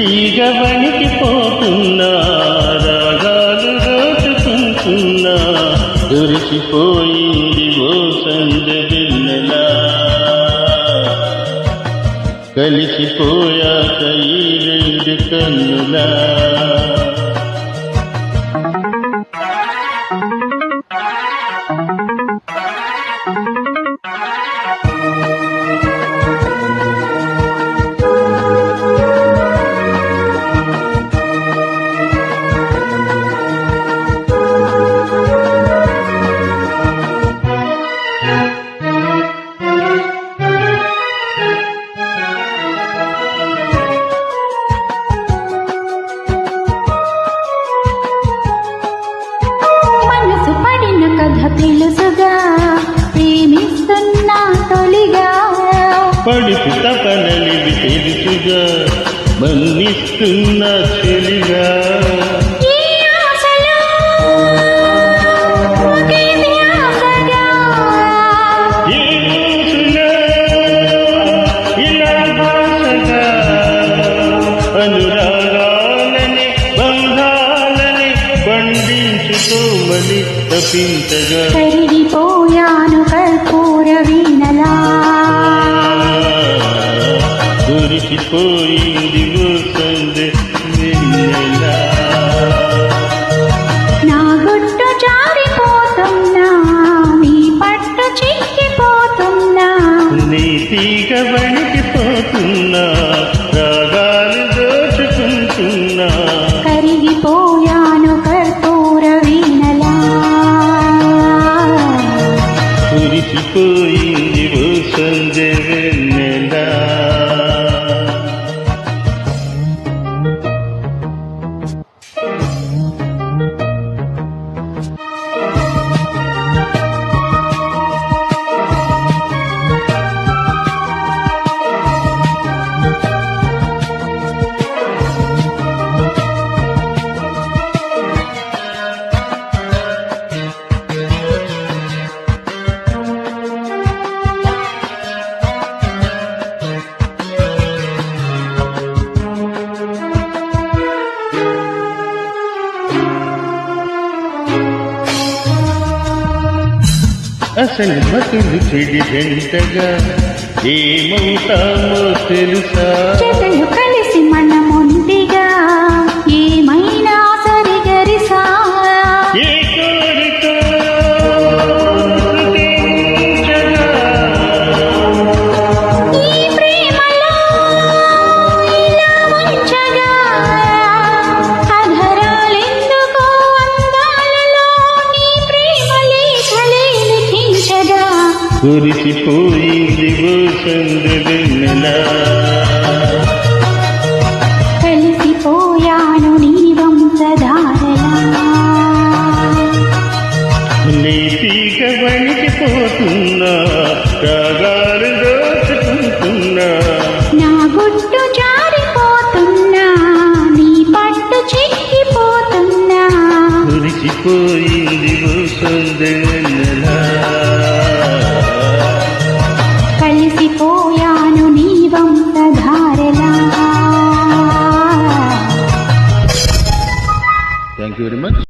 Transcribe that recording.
నేటిగా వణికిపోతున్నా రాగాలు దోచుకుంటున్నా దొరికిపోయింది ఓ సందెన్నెలా కలిసిపోయాక ఈ రెండు కన్నులా. మన్నిస్తున్న చెలిగా అనురాగాలని బంధాలని బంధించుకోమని తప్పించగా. కరిగిపోయాను కర్పూర వీణలా. కురిసిపోయింది అసలు మతులు చెడి జంటగా ఏమవుతామో తెలుసా? కురిసిపోయింది ఓ సందెన్నెలా కలిసిపోయాను నీ వంశధారలా నీతిగా వణికిపోతున్నా రాగాలు దోచుకుంటున్నా. నా గుట్టు జారిపోతున్నా నీ పట్టు చిక్కిపోతున్నా. కురిసిపోయింది ఓ సందెన్నెలా ediyorum ben.